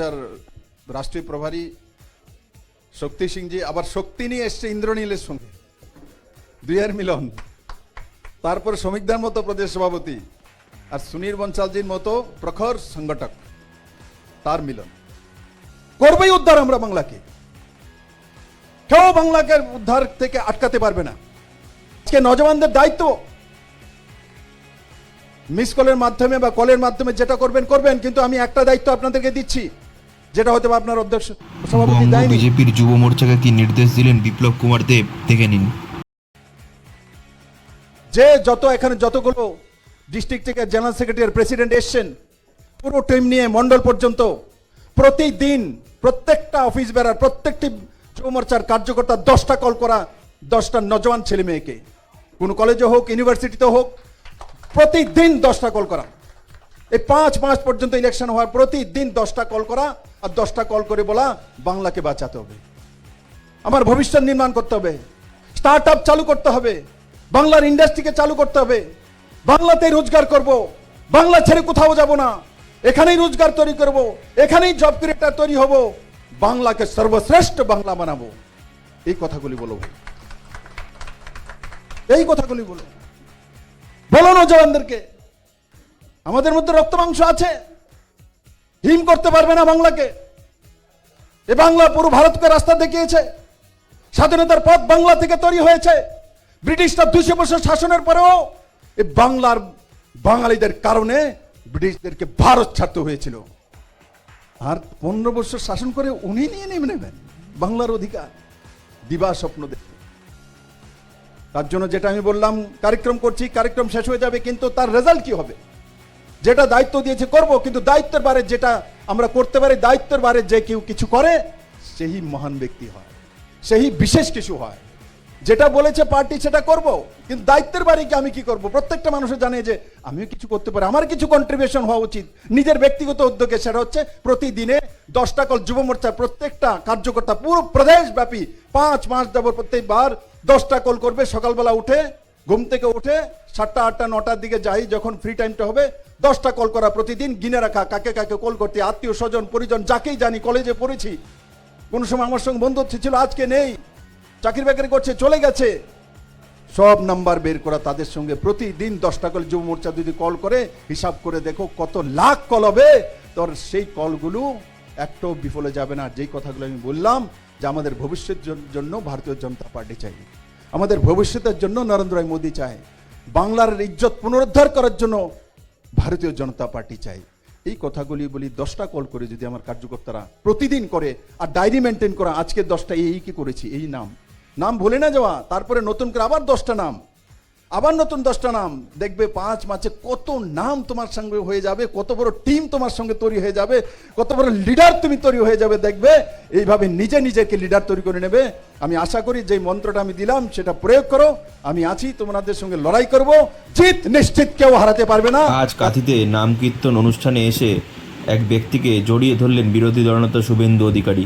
রাষ্ট্রীয় প্রভারী শক্তি সিংজি, আবার শক্তি নিয়ে এসছে ইন্দ্রনীলের সঙ্গে। দুইয়ের মিলন। তারপর শ্রমিকদের মতো প্রদেশ সভাপতি আর সুনীল বনসালজির মতো প্রখর সংগঠক। তার মিলন। করবেই উদ্ধার আমরা বাংলাকে। কেউ বাংলাকে উদ্ধার থেকে আটকাতে পারবে না। আজকে নজওয়ানদের দায়িত্ব। মিস কলের মাধ্যমে বা কলের মাধ্যমে যেটা করবেন করবেন, কিন্তু আমি একটা দায়িত্ব আপনাদেরকে দিচ্ছি। যেটা হয়তো আপনার অধ্যক্ষ সভাপতি দেয়নি। বিজেপির যুব মোর্চাকে কি নির্দেশ দিলেন বিপ্লব কুমার দেব? দেখে নিন। যে যত এখানে যতগুলো ডিস্ট্রিক্ট থেকে জেনারেল সেক্রেটারি প্রেসিডেন্ট এসছেন পুরো টিম নিয়ে মন্ডল পর্যন্ত প্রতিদিন প্রত্যেকটা অফিস বেড়ার প্রত্যেকটি যুব মোর্চার কার্যকর্তা দশটা কল করা দশটা নজওয়ান ছেলে মেয়েকে কোনো কলেজে হোক ইউনিভার্সিটিতে হোক প্রতিদিন দশটা কল করা। এই পাঁচ মাস পর্যন্ত ইলেকশন হওয়ার প্রতিদিন দশটা কল করা আর দশটা কল করে বলা বাংলাকে বাঁচাতে হবে। আমার ভবিষ্যৎ নির্মাণ করতে হবে। স্টার্ট আপ চালু করতে হবে। বাংলার ইন্ডাস্ট্রিকে চালু করতে হবে। বাংলাতেই রোজগার করব। বাংলা ছেড়ে কোথাও যাব না। এখানেই রোজগার তৈরি করব। এখানেই জব ক্রিয়েটার তৈরি হব। বাংলাকে সর্বশ্রেষ্ঠ বাংলা বানাবো। এই কথাগুলি বলো এই কথাগুলি বলো। বলো নজওয়ানদেরকে আমাদের মধ্যে রক্ত মাংস আছে। হিম করতে পারবে না বাংলাকে। এ বাংলা পুরো ভারতকে রাস্তা দেখিয়েছে। স্বাধীনতার পথ বাংলা থেকে তৈরি হয়েছে। ব্রিটিশরা দুশো বছর শাসনের পরেও এই বাংলার বাঙালিদের কারণে ব্রিটিশদেরকে ভারত ছাড়তে হয়েছিল। আর পনেরো বছর শাসন করে উনি নিয়ে নেমে নেবেন বাংলার অধিকার। দিবা স্বপ্ন দেখে। তার জন্য যেটা আমি বললাম, কার্যক্রম করছি, কার্যক্রম শেষ হয়ে যাবে, কিন্তু তার রেজাল্ট কি হবে? যেটা দায়িত্ব দিয়েছে করব, কিন্তু দায়িত্বের বারে যেটা আমরা করতে পারি, দায়িত্বের বারে যে কেউ কিছু করে, সেই মহান ব্যক্তি হয়। সেই বিশেষ কিছু হয়। যেটা বলেছে পার্টি, সেটা করব, কিন্তু দায়িত্বের বারে কি আমি কি করব? প্রত্যেকটা মানুষের জানে যে আমিও কিছু করতে পারি। আমার কিছু কন্ট্রিবিউশন হওয়া উচিত। নিজের ব্যক্তিগত উদ্যোগে সেটা হচ্ছে প্রতিদিনে দশটা কল যুব মোর্চার প্রত্যেকটা কার্যকর্তা পুরো প্রদেশ ব্যাপী পাঁচ মাস যাব প্রত্যেকবার দশটা কল করবে। সকালবেলা উঠে, ঘুম থেকে উঠে সাতটা, আটটা, নটার দিকে যাই, যখন ফ্রি টাইমটা হবে দশটা কল করা প্রতিদিন, গিনে রাখা, কাকে কাকে কল করতে, আত্মীয় স্বজন, পরিজন, যাকেই জানি কলেজে পড়েছি। কোনো সময় আমার সঙ্গে বন্ধুত্ব ছিল, আজকে নেই। চাকরি বাকরি করছে, চলে গেছে। সব নাম্বার বের করা তাদের সঙ্গে প্রতিদিন দশটা কল, যুব মোর্চা যদি কল করে, হিসাব করে দেখো কত লাখ কল হবে। তোর সেই কলগুলো একটাও বিফলে যাবে না। যেই কথাগুলো আমি বললাম, যে আমাদের ভবিষ্যতের জন্য ভারতীয় জনতা পার্টি চাই। আমাদের ভবিষ্যতের জন্য নরেন্দ্র মোদী চায়। বাংলার ইজ্জত পুনরুদ্ধার করার জন্য ভারতীয় জনতা পার্টি চাই। এই কথাগুলি বলি দশটা কল করে যদি আমার কার্যকর্তারা প্রতিদিন করে আর ডায়েরি মেনটেন করা আজকে দশটা, এই কি করেছি, এই নাম। নাম ভুলে না যাওয়া, তারপরে নতুন করে আবার দশটা নাম। আবার নতুন দশটা নাম। দেখবে পাঁচ মাসে কত নাম তোমার সঙ্গে হয়ে যাবে, কত বড় টিম তোমার সঙ্গে তৈরি হয়ে যাবে, কত বড় লিডার তুমি তৈরি হয়ে যাবে, দেখবে এইভাবে নিজে নিজেকে লিডার তৈরি করে নেবে। আমি আশা করি যে মন্ত্রটা আমি দিলাম, সেটা প্রয়োগ করো। আমি আছি, তোমাদের সঙ্গে লড়াই করব। জিত নিশ্চিত কেউ হারাতে পারবে না। আজ কাঁথিতে নাম কীর্তন অনুষ্ঠানে এসে এক ব্যক্তিকে জড়িয়ে ধরলেন বিরোধী দলনেতা Suvendu Adhikari.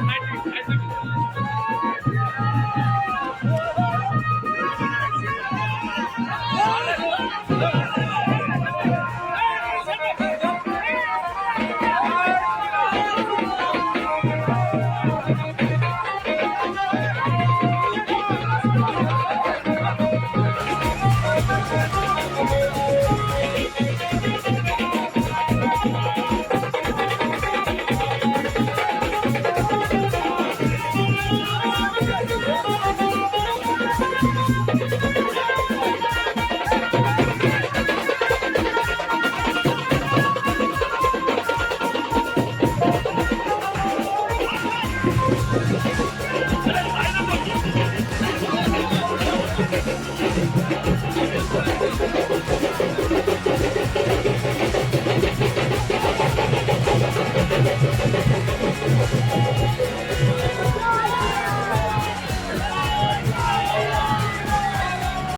I, I, I, I, I, I,